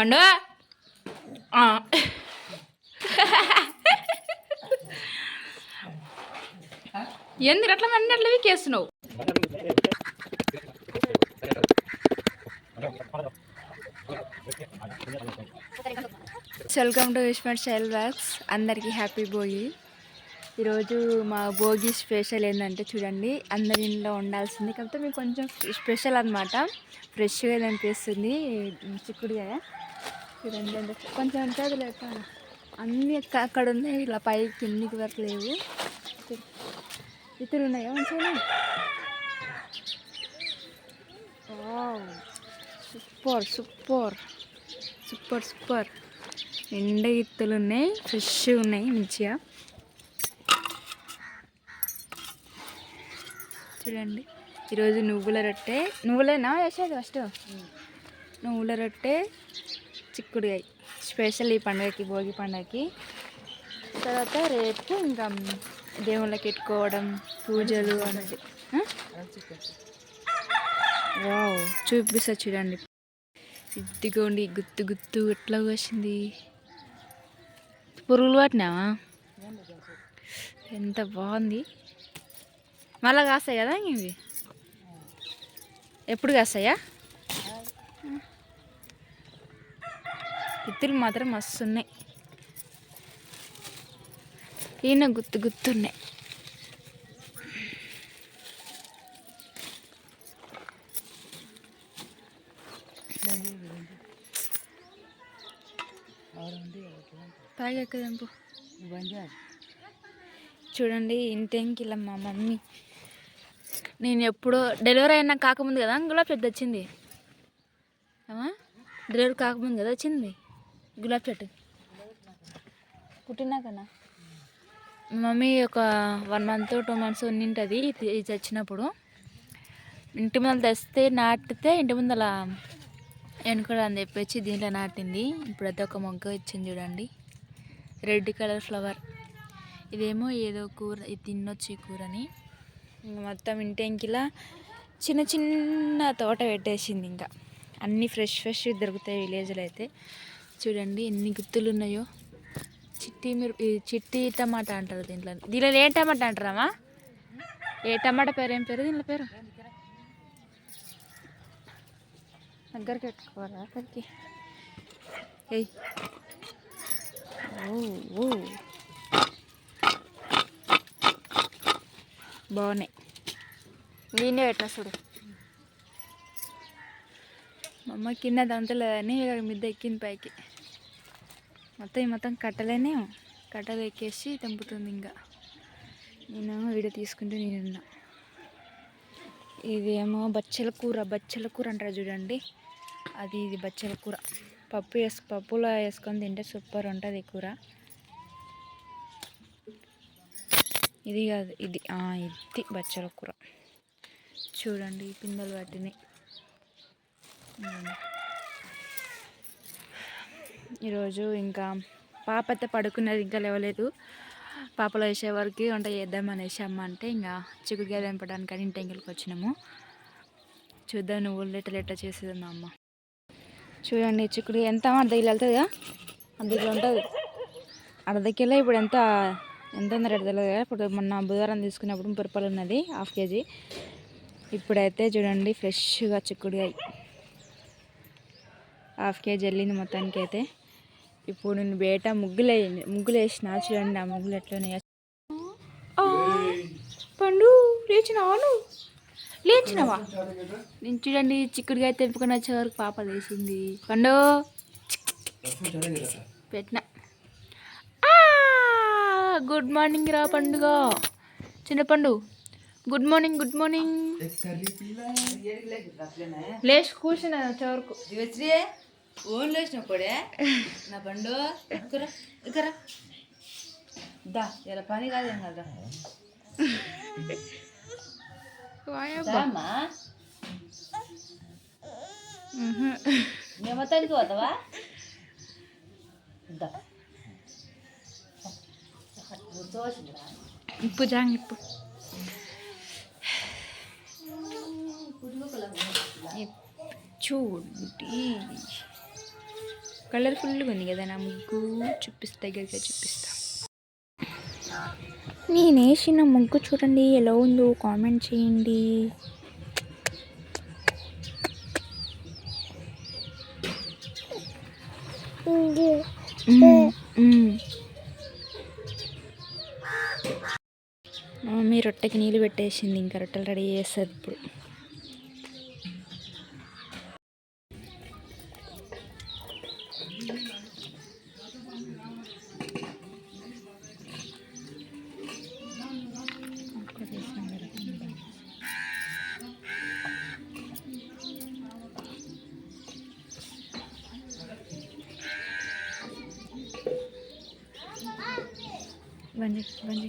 పండు. ఎందుకు అట్లా అన్ని అట్లా వీకేస్తున్నావు? వెల్కమ్ టు విష్మట్ స్టైల్ బ్యాగ్స్ అందరికీ హ్యాపీ భోగి ఈరోజు మా భోగి స్పెషల్ ఏంటంటే చూడండి అందరి ఇంట్లో ఉండాల్సింది. కాకపోతే మీకు కొంచెం స్పెషల్ అనమాట ఫ్రెష్గా అనిపిస్తుంది చిక్కుడుగా చూడండి అంటే కొంచెం ఉంటుంది లేక అన్నీ అక్కడ ఉన్నాయి ఇలా పై కిందికి వరకు లేవు. ఇతరు ఉన్నాయా? మంచిగా సూపర్ సూపర్ సూపర్ సూపర్. ఎండ ఇత్తులు ఉన్నాయి ఫ్రెష్గా ఉన్నాయి మంచిగా. చూడండి. ఈరోజు నువ్వుల రొట్టె. నువ్వులేనా వేసేది ఫస్ట్ నువ్వుల రొట్టె చిక్కుడుగాయ. స్పెషల్ ఈ పండుగకి భోగి పండుగకి. తర్వాత రేపు ఇంకా దేవుళ్ళకి పెట్టుకోవడం పూజలు అనేది వావ్ చూపిస్తా చూడండి. ఇదిగోండి గుత్తు గుత్తు ఎట్లా వచ్చింది పురుగులు పట్టినావా? ఎంత బాగుంది. మళ్ళా కాస్తాయి కదా ఇవి ఎప్పుడు కాస్తాయా? ఇత్తులు మాత్రం మస్తు ఉన్నాయి ఈయన గుత్తు గుర్తున్నాయి పైగా ఎక్కదంపు చూడండి ఇంటెంకి ఇలా మా మమ్మీ. నేను ఎప్పుడో డెలివరీ అయినా కాకముందు కదా గులాబ్ చెట్టు వచ్చింది ఏమా? డెలివరీ కాకముందు కదా వచ్చింది గులాబ్ చెట్టు. పుట్టినాకనా మమ్మీ ఒక వన్ మంత్ టూ మంత్స్ ఉండింటుంది ఇది ఇది చచ్చినప్పుడు ఇంటి ముందర తెస్తే నాటితే ఇంటి ముందర వెనుకడ అని చెప్పేసి దీంట్లో నాటింది. ఇప్పుడైతే ఒక మొగ్గ ఇచ్చింది చూడండి. Red colour flower. ఇదేమో ఏదో కూర ఇది తినొచ్చు ఈ కూరని. మొత్తం ఇంటెంకిలా చిన్న చిన్న తోట పెట్టేసింది ఇంకా. అన్నీ ఫ్రెష్ ఫ్రెష్ దొరుకుతాయి విలేజ్లో అయితే. చూడండి ఎన్ని గుత్తులు ఉన్నాయో చిట్టి మీరు ఈ చిట్టి టమాటా అంటారు దీంట్లో. దీనిలో ఏ టమాటా అంటారమ్మా? ఏ టమాటా పేరు ఏం పేరు దీనిలో పేరు? దగ్గరికి పెట్టుకోవాలా అక్కడికి. ఏయ్. ఓ ఓ. బాగున్నాయి. నేనే పెట్టిన చూడు. మా అమ్మ కింద దంతలేదని మిద్ద ఎక్కింది పైకి. మొత్తం ఈ మొత్తం కట్టలేనే కట్టలు ఎక్కేసి తెంపుతుంది ఇంకా. నేను వీడియో తీసుకుంటూ నేనున్నా ఇదేమో బచ్చల కూర బచ్చల కూర అంటారు చూడండి. అది ఇది బచ్చల కూర. పప్పు వేసు పప్పులో వేసుకొని తింటే సూపర్ ఉంటుంది కూర. ఇది కాదు ఇది ఇది బచ్చల కూర. చూడండి ఈ పిందెలు ఈరోజు ఇంకా పాప అయితే పడుకున్నది ఇంకా లేవలేదు. పాపలో వేసే వరకు వంట చేద్దామనేసి అమ్మ అంటే ఇంకా చిక్కుడుకాయ తెంపడానికి అని ఇంటికి వచ్చినాము. చూద్దాం నువ్వు లెట్ట లెట్ట చేసేది మా అమ్మ. చూడండి చిక్కుడు ఎంత అర్ధ కిలో వెళ్తుందిగా? అర్ధ కిలో ఉంటుంది. అర్ధ కిలో ఇప్పుడు ఎంత ఎంత ఉంది రేటు తెలియదు కదా. ఇప్పుడు మొన్న బుధవారం తీసుకున్నప్పుడు ముప్పై రూపాయలు ఉన్నది హాఫ్ కేజీ. ఇప్పుడైతే చూడండి ఫ్రెష్గా చిక్కుడుకాయ. హాఫ్ కేజీ వెళ్ళింది మొత్తానికి అయితే ఇప్పుడు నేను బయట ముగ్గులు ముగ్గులు వేసిన. చూడండి ఆ ముగ్గులు ఎట్లున్నాయో ఆ, పండు లేచినావా నువ్వు? లేచినావా? నేను చూడండి చిక్కుడుగా తెంపుకొని వచ్చే వరకు పాప లేచింది. పండు. పెట్టిన. గుడ్ మార్నింగ్ రా పండుగ. చిన్న పండు గుడ్ మార్నింగ్ గుడ్ మార్నింగ్. లేచి కూర్చున్నా వచ్చే వరకు దివచ్రి ఓన్ లేచినప్పుడే నా పండు ఇక్కడ ఇక్కడ దా ఇలా పని కాదేం కదా మొత్తానికి పోతావా? దా. ఇప్పు జాంగ్ ఇప్పు చూడండి కలర్ఫుల్గా ఉంది కదా నా ముగ్గు. చూపిస్తా దగ్గరగా చూపిస్తా. నేను వేసిన ముగ్గు చూడండి ఎలా ఉందో కామెంట్ చేయండి. మ్మ్, మీ రొట్టెకి నీళ్ళు పెట్టేసింది ఇంకా రొట్టెలు రెడీ చేస్తుంది ఇప్పుడు. బండి బండి.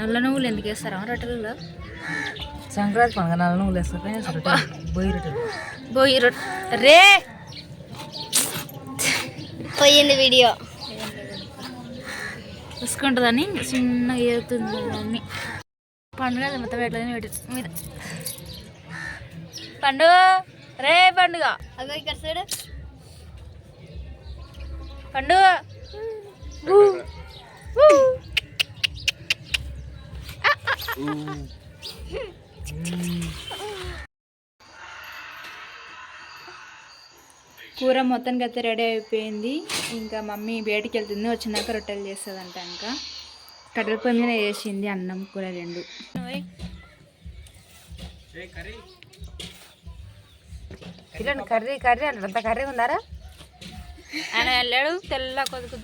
నల్ల నువ్వులు ఎందుకు వేస్తారా? రొట్టెలలో? సంక్రాంతి పండుగ నాలుగు నువ్వులు వేస్తారు. బొయ్యి రొట్టెలు. బోయి రొట్టె రే! పోయింది వీడియో. చూసుకుంటుందని చిన్నగా ఏరుతుంది మమ్మీ. పండుగ మొత్తం ఎట్లా పెట్టి మీద. పండు! రే పండుగ! అగో ఇక్కడ చూడు. పండు! ఊ. ఊ. కూర మొత్తానికి అయితే రెడీ అయిపోయింది. ఇంకా మమ్మీ బయటికి వెళ్తుంది. వచ్చినాక రొట్టెలు చేస్తుందంట ఇంకా. కట్టెల పొయ్యి మీద వేసింది అన్నం కూర రెండు. పిల్లని కర్రీ కర్రీ అంటారు. అంత కర్రీ ఉందారా ఆయన వెళ్ళాడు తెల్ల కొదుకు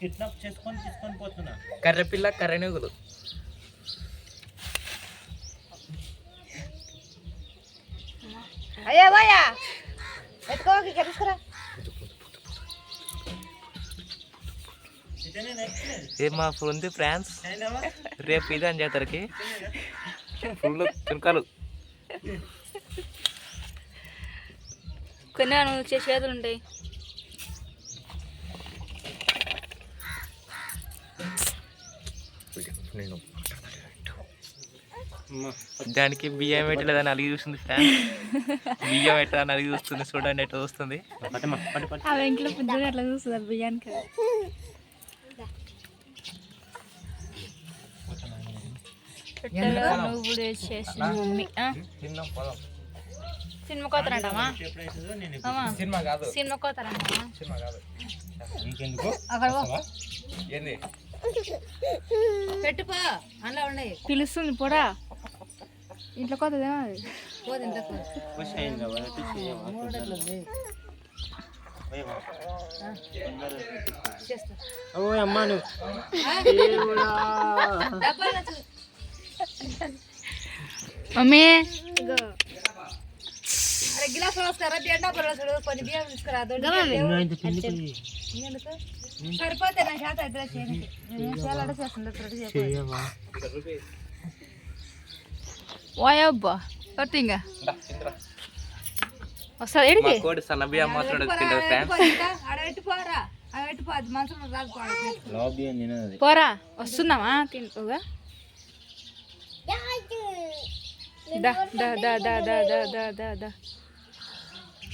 కిడ్నాప్ చేసుకొని తీసుకొని పోతున్నా. కర్రెపిల్ల కర్రెనుగులు. అయ్యా బాయా ఎత్తుకోవాలి తీసుకురా. ఏ మా ఉంది ఫ్రాన్స్. రేపు ఇది అని చేతరికి ఫుల్ చునకాలు కొన్ని చేసేదులు ఉంటాయి. నేను దానికి బియ్యం పెట్టలేదు అని అలిగి చూస్తుంది ఫ్యాన్. బియ్యం ఎట్లా అని అలిగి చూస్తుంది చూడండి ఎట్లా చూస్తుంది. ఇంట్లో పొద్దున ఎట్లా చూస్తుంది బియ్యానికి. సినిమా కోతారంటామా సినిమా కాదు. అక్కడ పెట్టుకో. అందులో ఉన్నాయి. పిలుస్తుంది పొడా ఇంట్లో కొత్తదేమో అది ఓ అమ్మా నువ్వు. మమ్మీ. అరే వస్తారా? ఎండా కొన్ని బియ్యం తీసుకురాదు సరిపోతే నా చేత చేస్తుంది. ఓయబ్బా పట్టింగా? ఎడికి కోడి మనసులో రాదు. పోరా వస్తుందామా తింటుగా దా దా దా దా దా దా దా దా దా.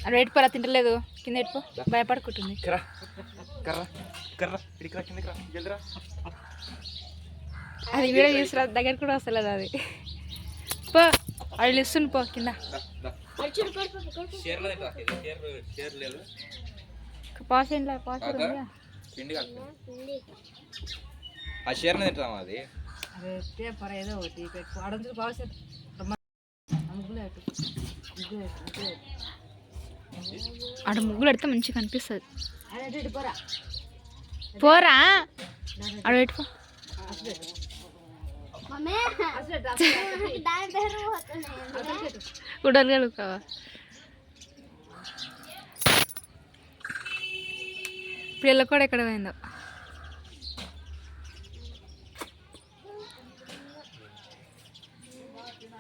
అది పెట్టుకోరా తింటలేదు. కింద పెట్టుకో భయపడుకుంటుంది. కర్ర కర్ర. కిందకి జల్దిరా అది వీడియో తీసుకురా దగ్గర కూడా వస్తలేదు అది. పో వాళ్ళు ఇస్తుంది పో కింద. పాస్ ఏదో ఒకటి ఆడ ముగ్గులు పెడితే మంచిగా అనిపిస్తుంది పోరా. పెట్టుకో. గుడ్డలు కలుగుతావా పిల్ల కూడా ఎక్కడ పోయిందో?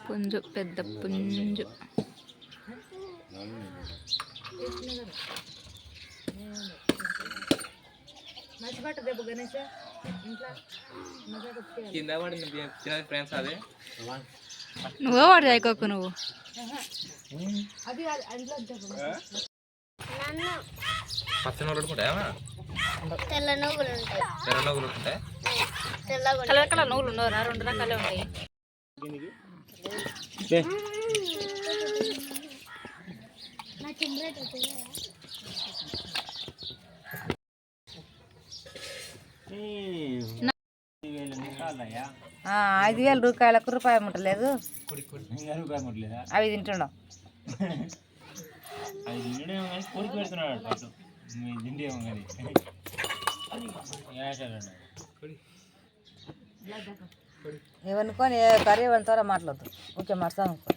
పుంజు పెద్ద పుంజు. కింద పడింది బియ్యం తినది ఫ్రెండ్స్ అదే. నువ్వే వాడు చదువుకోకు నువ్వు. ఉంటాయా? తెల్ల నువ్వులు ఉంటాయి. తెల్ల ఉంటాయి? కలర్ కలర్ నువ్వులు ఉండవు రెండు రకాలే ఉంటాయి. నా చింబ్రేట్ వచ్చింది ఐదు వేల రూపాయలకు రూపాయి ముట్టలేదు. అవి తింటున్నాం ఇవనుకొని కర్రీ వెళ్తారో మాట్లాడదు ఓకే మర్చాను ఇప్పుడు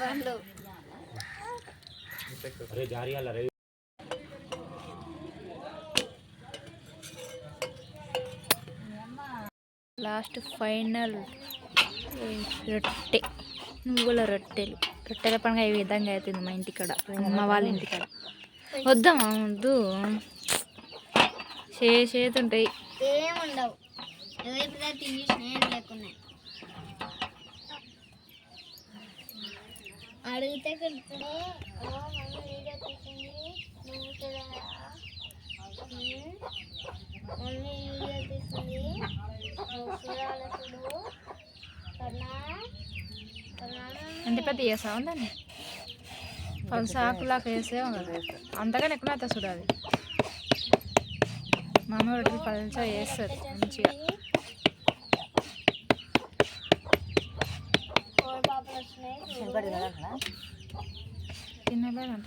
పండ్లు లాస్ట్ ఫైనల్ రొట్టె నువ్వుల రొట్టెలు. రొట్టెల పండుగ ఈ విధంగా అవుతుంది మా ఇంటికాడ అమ్మ వాళ్ళ ఇంటికాడ. వద్దామా వద్దు చే చేతుంటాయి. ఏముండవు. అడిగితే కడుతుంది మమ్మీ వీడియో తీసింది. నువ్వు చూడరా ఉమ్, మమ్మీ వీడియో తీసింది. నువ్వు చూడాలి చూడు. కన్నా కన్నా. ఎంత పెద్ద చేసావు దాన్ని? పది సాకులాగా వేసేవా కదా? అంతగానే ఎక్కువ చూడాలి. మా అమ్మ రొట్టెలు వేస్తుంది మంచిగా కోడి పాపలు వచ్చినాయి ఇంకోటి తినాలంటారా? తినలేదంట.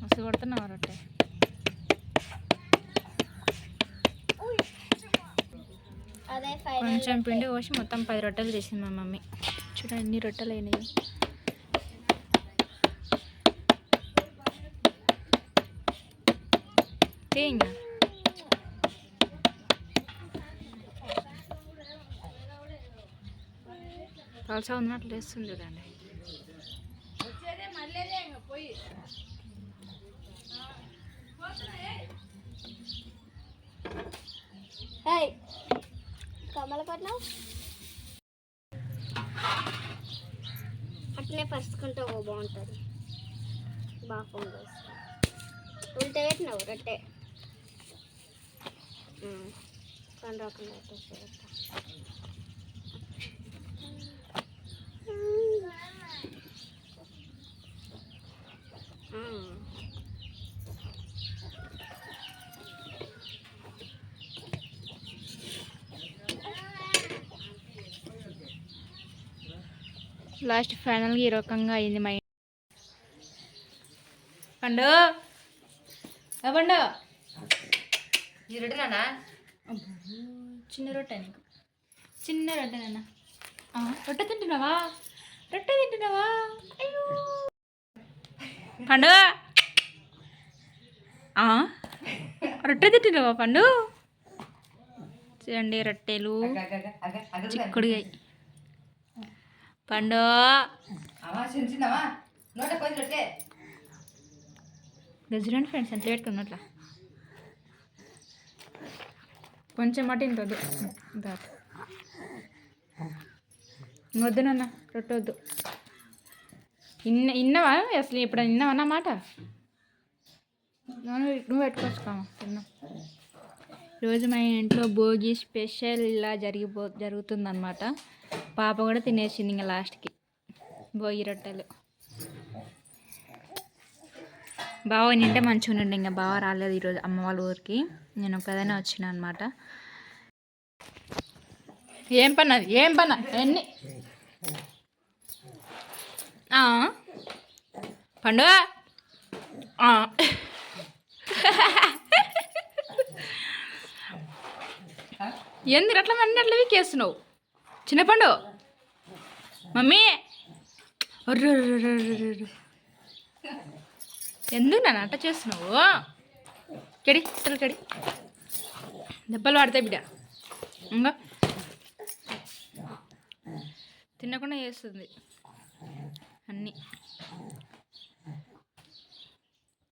మస్తు కొడుతున్నావు రొట్టె కొంచెం పిండి పోసి మొత్తం పది రొట్టెలు చేసింది మా మమ్మీ. చూడండి ఎన్ని రొట్టెలు అయినాయి. Tenha. పలసా ఉన్నట్లు లేస్తుంది చూడండి కమలపట్నం? అట్నే పరుచుకుంటే బాగుంటుంది. బాగా ఫోన్ చేస్తాను ఉల్టా పెట్టినావు రొట్టే. పని రాకుండా పెట్టేసి పెడతా. ఉమ్. లాస్ట్ ఫైనల్గా ఈ రకంగా అయింది మా ఇంటి పండు ఆ పండు ఈ రొట్టెనా చిన్న రొట్టె నీకు చిన్న రొట్టె నాన్న. రొట్టె తింటున్నావా? రొట్టె తింటున్నావా? అయ్యో. పండు. రొట్టె తింటున్నావా పండు? చూడండి రొట్టెలు. చిక్కుడుగాయి పండు. చూడండి ఫ్రెండ్స్ ఎంత పెట్టుకున్నట్లా కొంచెం మటు ఇంత వద్దు. ఇంత వద్దు. నాన్న రొట్టొద్దు ఇన్న ఇన్నవా? అసలు ఇప్పుడు ఇన్నవా నా మాట? నువ్వు నువ్వు పెట్టుకోవచ్చుకోమా తిన్నా. రోజు మా ఇంట్లో భోగి స్పెషల్ ఇలా జరిగిపో జరుగుతుందన్నమాట. పాప కూడా తినేసింది ఇంకా లాస్ట్కి. భోగి రొట్టెలు. బావ నింటే మంచిగా ఉండండి ఇంకా బావ రాలేదు ఈరోజు అమ్మ వాళ్ళ ఊరికి. నేను ఒక్కదనే వచ్చిన అనమాట ఏం పని అది? ఏం పని? ఎన్ని. పండుగ. ఎందుకు అట్లా అన్ని అట్లా వీకేస్తున్నావు? చిన్న పండు. మమ్మీ. ఎందుకు నన్ను అట్ట చేస్తున్నావు కెడి అసలు కెడి దెబ్బలు పడతాయి బిడ్డ ఇంకా తినకుండా చేస్తుంది అన్నీ